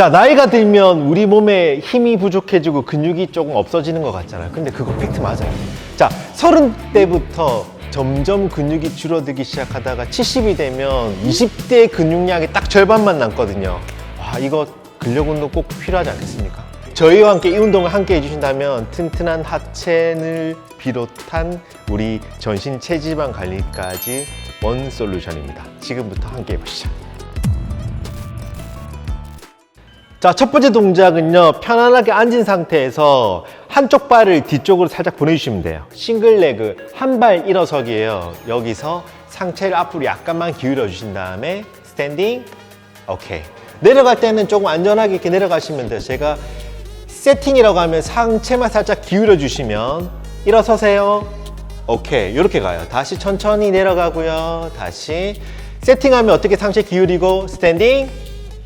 자, 나이가 들면 우리 몸에 힘이 부족해지고 근육이 조금 없어지는 것 같잖아요. 근데 그거 팩트 맞아요. 자, 서른 대부터 점점 근육이 줄어들기 시작하다가 70이 되면 20대 근육량이 딱 절반만 남거든요. 와, 이거 근력 운동 꼭 필요하지 않겠습니까? 저희와 함께 이 운동을 함께 해주신다면 튼튼한 하체를 비롯한 우리 전신 체지방 관리까지 원 솔루션입니다. 지금부터 함께 해보시죠. 자, 첫 번째 동작은요, 편안하게 앉은 상태에서 한쪽 발을 뒤쪽으로 살짝 보내주시면 돼요. 싱글 레그, 한 발 일어서기예요. 여기서 상체를 앞으로 약간만 기울여 주신 다음에 스탠딩, 오케이. 내려갈 때는 조금 안전하게 이렇게 내려가시면 돼요. 제가 세팅이라고 하면 상체만 살짝 기울여 주시면 일어서세요. 오케이. 이렇게 가요. 다시 천천히 내려가고요. 다시 세팅하면 어떻게 상체 기울이고 스탠딩,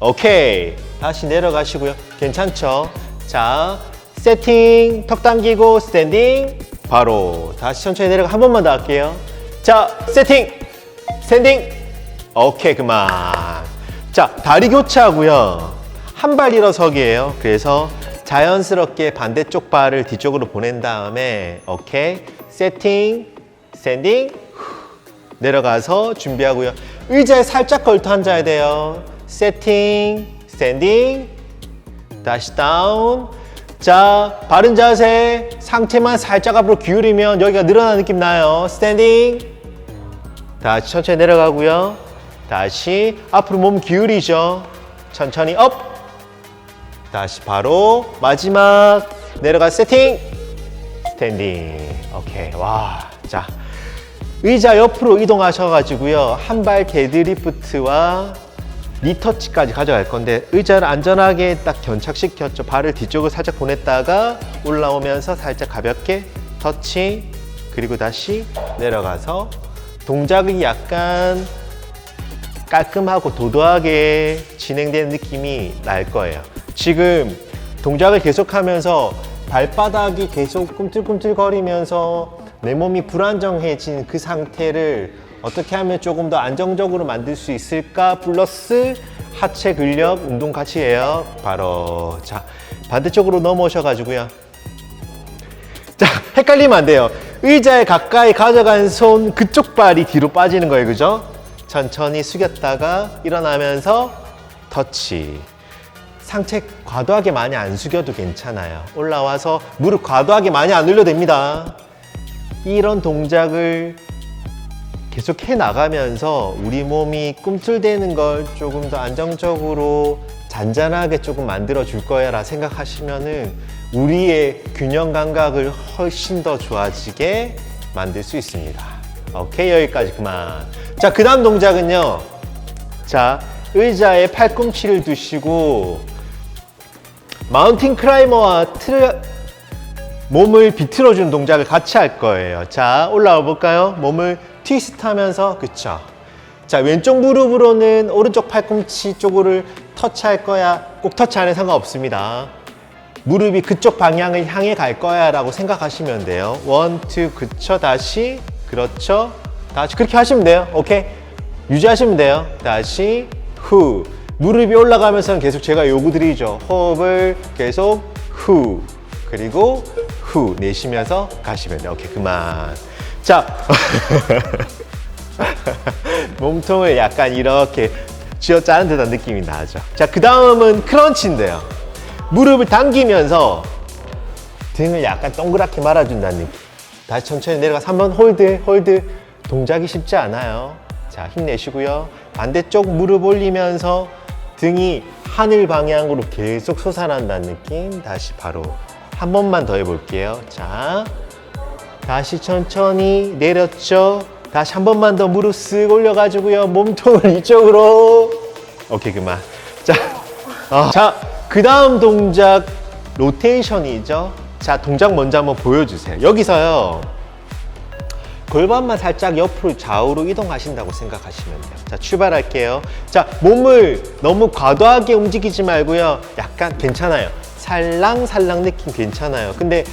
오케이. 다시 내려가시고요. 괜찮죠? 자, 세팅, 턱 당기고, 스탠딩, 바로. 다시 천천히 내려가. 한 번만 더 할게요. 자, 세팅, 스탠딩. 오케이, 그만. 자, 다리 교체하고요. 한 발 일어서기예요. 그래서 자연스럽게 반대쪽 발을 뒤쪽으로 보낸 다음에, 오케이. 세팅, 스탠딩, 내려가서 준비하고요. 의자에 살짝 걸터 앉아야 돼요. 세팅, 스탠딩, 다시 다운. 자, 바른 자세, 상체만 살짝 앞으로 기울이면 여기가 늘어나는 느낌 나요. 스탠딩. 다시 천천히 내려가고요. 다시 앞으로 몸 기울이죠. 천천히 업. 다시 바로 마지막 내려가 세팅. 스탠딩. 오케이. 와. 자. 의자 옆으로 이동하셔가지고요. 한 발 데드리프트와 니터치까지 가져갈 건데 의자를 안전하게 딱 견착시켰죠. 발을 뒤쪽으로 살짝 보냈다가 올라오면서 살짝 가볍게 터치 그리고 다시 내려가서 동작이 약간 깔끔하고 도도하게 진행되는 느낌이 날 거예요. 지금 동작을 계속하면서 발바닥이 계속 꿈틀꿈틀거리면서 내 몸이 불안정해진 그 상태를 어떻게 하면 조금 더 안정적으로 만들 수 있을까? 플러스 하체 근력 운동 같이 해요. 바로 자 반대쪽으로 넘어오셔 가지고요. 자, 헷갈리면 안 돼요. 의자에 가까이 가져간 손 그쪽 발이 뒤로 빠지는 거예요. 그죠? 천천히 숙였다가 일어나면서 터치. 상체 과도하게 많이 안 숙여도 괜찮아요. 올라와서 무릎 과도하게 많이 안 올려도 됩니다. 이런 동작을 계속 해 나가면서 우리 몸이 꿈틀대는 걸 조금 더 안정적으로 잔잔하게 조금 만들어 줄 거야라 생각하시면은 우리의 균형 감각을 훨씬 더 좋아지게 만들 수 있습니다. 오케이 여기까지 그만. 자 그다음 동작은요. 자 의자에 팔꿈치를 두시고 마운틴 크라이머와 트레 몸을 비틀어주는 동작을 같이 할 거예요. 자, 올라와 볼까요? 몸을 트위스트 하면서, 그쵸. 자, 왼쪽 무릎으로는 오른쪽 팔꿈치 쪽을 터치할 거야. 꼭 터치 안 해도 상관없습니다. 무릎이 그쪽 방향을 향해 갈 거야 라고 생각하시면 돼요. 원, 투, 그쵸. 다시, 그렇죠. 다시 그렇게 하시면 돼요. 오케이. 유지하시면 돼요. 다시, 후. 무릎이 올라가면서는 계속 제가 요구 드리죠. 호흡을 계속 후. 그리고 후 내쉬면서 가시면 돼요. 오케이 그만. 자 몸통을 약간 이렇게 쥐어 짜는 듯한 느낌이 나죠. 자 그 다음은 크런치인데요. 무릎을 당기면서 등을 약간 동그랗게 말아준다는 느낌. 다시 천천히 내려가서 한번 홀드 홀드 동작이 쉽지 않아요. 자 힘내시고요. 반대쪽 무릎 올리면서 등이 하늘 방향으로 계속 솟아난다는 느낌. 다시 바로 한 번만 더 해볼게요. 자, 다시 천천히 내렸죠. 다시 한 번만 더 무릎 쓱 올려가지고요. 몸통을 이쪽으로. 오케이, 그만. 자, 어, 자, 그 다음 동작 로테이션이죠. 자, 동작 먼저 한번 보여주세요. 여기서요. 골반만 살짝 옆으로 좌우로 이동하신다고 생각하시면 돼요. 자, 출발할게요. 자, 몸을 너무 과도하게 움직이지 말고요. 약간 괜찮아요. 살랑살랑 느낌 괜찮아요. 근데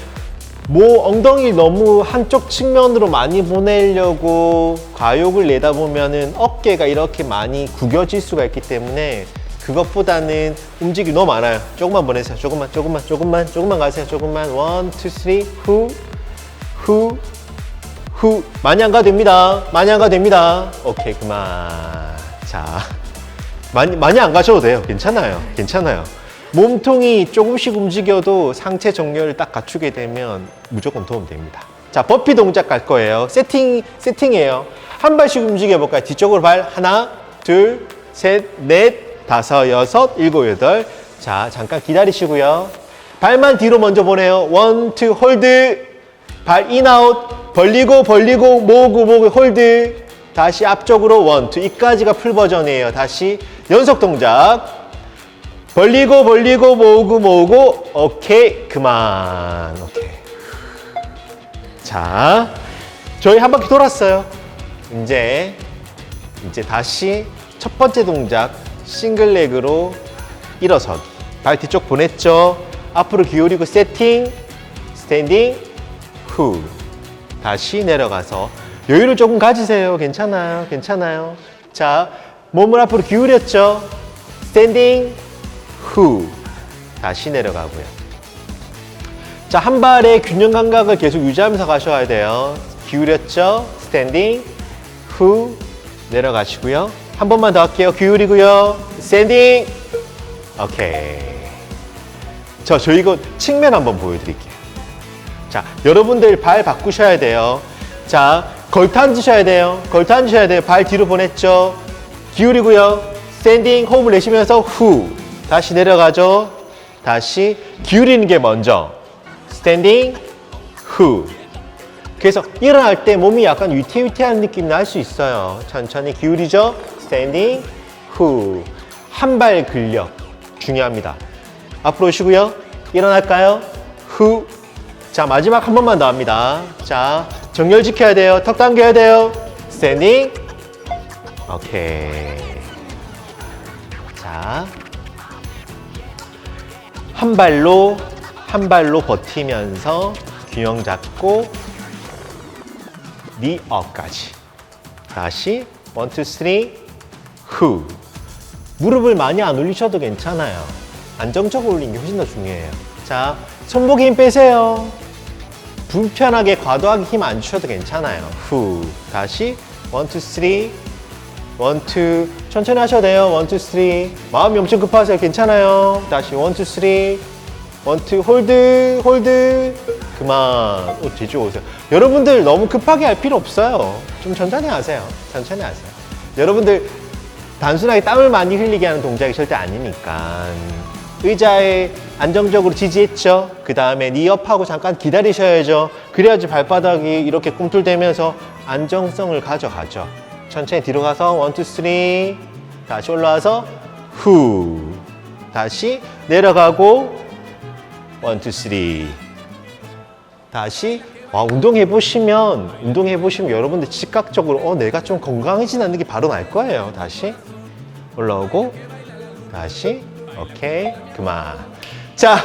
뭐 엉덩이 너무 한쪽 측면으로 많이 보내려고 과욕을 내다 보면은 어깨가 이렇게 많이 구겨질 수가 있기 때문에 그것보다는 움직임이 너무 많아요. 조금만 보내세요. 조금만, 조금만, 조금만, 조금만 가세요. 조금만. 원, 투, 쓰리, 후, 후, 후. 많이 안 가도 됩니다. 많이 안 가도 됩니다. 오케이, 그만. 자. 많이, 많이 안 가셔도 돼요. 괜찮아요. 괜찮아요. 몸통이 조금씩 움직여도 상체 정렬을 딱 갖추게 되면 무조건 도움 됩니다. 자, 버피 동작 갈 거예요. 세팅, 세팅이에요. 한 발씩 움직여 볼까요? 뒤쪽으로 발. 하나, 둘, 셋, 넷, 다섯, 여섯, 일곱, 여덟. 자, 잠깐 기다리시고요. 발만 뒤로 먼저 보내요. 원, 투, 홀드. 발 인아웃. 벌리고, 벌리고, 모으고, 모으고, 홀드. 다시 앞쪽으로 원, 투. 이까지가 풀 버전이에요. 다시 연속 동작. 벌리고 벌리고 모으고 모으고 오케이 그만. 오케이. 자 저희 한 바퀴 돌았어요. 이제 이제 다시 첫 번째 동작 싱글 레그로 일어서기. 발 뒤쪽 보냈죠? 앞으로 기울이고 세팅 스탠딩 후. 다시 내려가서 여유를 조금 가지세요. 괜찮아요? 괜찮아요? 자 몸을 앞으로 기울였죠? 스탠딩 후 다시 내려가고요. 자, 한 발의 균형 감각을 계속 유지하면서 가셔야 돼요. 기울였죠? 스탠딩 후 내려가시고요. 한 번만 더 할게요. 기울이고요. 스탠딩 오케이. 자, 저 이거 측면 한번 보여드릴게요. 자, 여러분들 발 바꾸셔야 돼요. 자, 걸터 앉으셔야 돼요. 걸터 앉으셔야 돼요. 발 뒤로 보냈죠? 기울이고요. 스탠딩 호흡을 내쉬면서 후. 다시 내려가죠. 다시 기울이는 게 먼저. 스탠딩 후. 그래서 일어날 때 몸이 약간 위태위태한 느낌 날 수 있어요. 천천히 기울이죠. 스탠딩 후. 한 발 근력 중요합니다. 앞으로 오시고요. 일어날까요? 후. 자, 마지막 한 번만 더 합니다. 자, 정렬 지켜야 돼요. 턱 당겨야 돼요. 스탠딩. 오케이. 자. 한 발로, 한 발로 버티면서 균형 잡고 니어까지. 다시, 원, 투, 쓰리, 후. 무릎을 많이 안 올리셔도 괜찮아요. 안정적으로 올리는 게 훨씬 더 중요해요. 자, 손목에 힘 빼세요. 불편하게 과도하게 힘 안 주셔도 괜찮아요. 후. 다시, 원, 투, 쓰리, 원, 투. 천천히 하셔도 돼요. 원, 투, 쓰리. 마음이 엄청 급하세요. 괜찮아요. 다시 원, 투, 쓰리. 원, 투, 홀드, 홀드. 그만. 오, 뒤쪽 오세요. 여러분들 너무 급하게 할 필요 없어요. 좀 천천히 하세요. 천천히 하세요. 여러분들 단순하게 땀을 많이 흘리게 하는 동작이 절대 아니니까. 의자에 안정적으로 지지했죠. 그 다음에 니업하고 잠깐 기다리셔야죠. 그래야지 발바닥이 이렇게 꿈틀대면서 안정성을 가져가죠. 천천히 뒤로 가서 원, 투, 쓰리. 다시 올라와서 후. 다시 내려가고 원, 투, 쓰리. 다시 와, 운동해 보시면 운동해 보시면 여러분들 즉각적으로 어 내가 좀 건강해지는 게 바로 날 거예요. 다시 올라오고 다시 오케이 그만. 자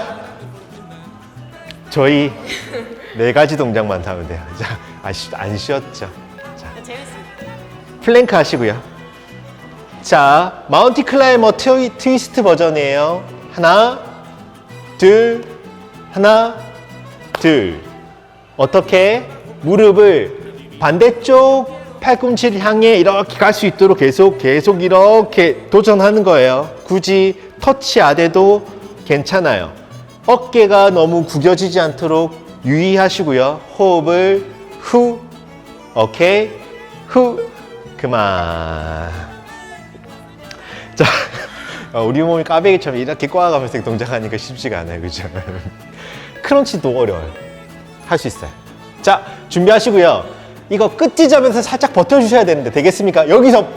저희 네 가지 동작만 하면 돼요. 자, 안 쉬었죠? 플랭크 하시고요. 자, 마운티 클라이머 트위, 트위스트 버전이에요. 하나, 둘, 하나, 둘. 어떻게 무릎을 반대쪽 팔꿈치를 향해 이렇게 갈 수 있도록 계속 계속 이렇게 도전하는 거예요. 굳이 터치 안 해도 괜찮아요. 어깨가 너무 구겨지지 않도록 유의하시고요. 호흡을 후, 오케이, 후, 그만. 자, 어, 우리 몸이 까베기처럼 이렇게 꼬아가면서 동작하니까 쉽지가 않아요. 그죠? 크런치도 어려워요. 할 수 있어요. 자, 준비하시고요. 이거 끝 지점에서 살짝 버텨주셔야 되는데 되겠습니까? 여기서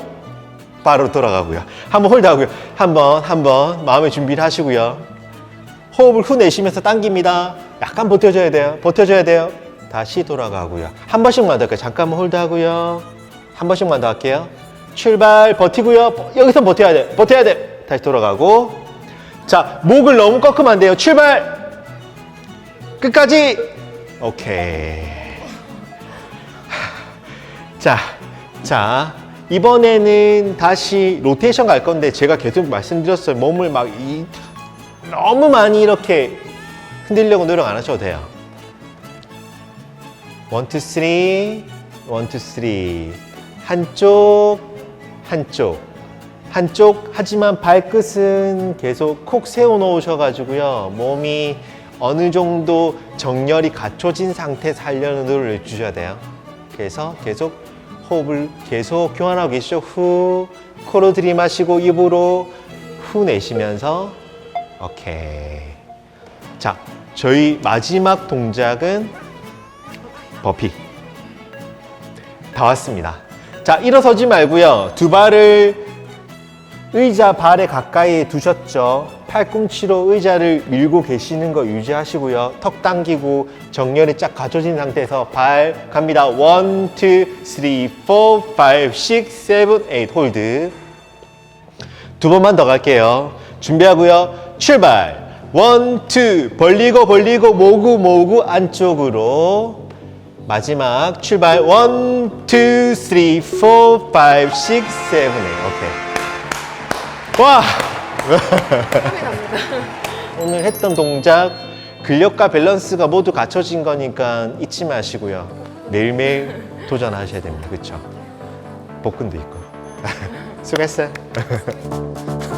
바로 돌아가고요. 한번 홀드하고요. 한 번, 한번 마음의 준비를 하시고요. 호흡을 후 내쉬면서 당깁니다. 약간 버텨줘야 돼요. 버텨줘야 돼요. 다시 돌아가고요. 한 번씩만 더 할게요. 잠깐만 홀드하고요. 한 번씩만 더 할게요. 출발 버티고요. 여기서 버텨야 돼. 버텨야 돼. 다시 돌아가고. 자, 목을 너무 꺾으면 안 돼요. 출발. 끝까지. 오케이. 자, 자, 이번에는 다시 로테이션 갈 건데 제가 계속 말씀드렸어요. 몸을 막 이, 너무 많이 이렇게 흔들려고 노력 안 하셔도 돼요. 원, 투, 쓰리, 원, 투, 쓰리. 한쪽, 한쪽. 한쪽, 하지만 발끝은 계속 콕 세워 놓으셔가지고요. 몸이 어느 정도 정렬이 갖춰진 상태에서 하려는 노력을 주셔야 돼요. 그래서 계속 호흡을 계속 교환하고 계시죠. 후, 코로 들이마시고 입으로 후 내쉬면서 오케이. 자, 저희 마지막 동작은 버피. 다 왔습니다. 자, 일어서지 말고요. 두 발을 의자 발에 가까이 두셨죠. 팔꿈치로 의자를 밀고 계시는 거 유지하시고요. 턱 당기고 정렬이 쫙 갖춰진 상태에서 발 갑니다. 원, 투, 쓰리, 포, 파이브, 식스, 세븐, 에잇 홀드. 두 번만 더 갈게요. 준비하고요. 출발. 원, 투. 벌리고 벌리고 모으고 모으고 안쪽으로. 마지막 출발. 원, 투, 쓰리, 포, 파이브, 식스, 세븐, 에잇. 오케이. 와! 오늘 했던 동작 근력과 밸런스가 모두 갖춰진 거니까 잊지 마시고요. 매일매일 도전하셔야 됩니다. 그렇죠? 복근도 있고. 수고했어요.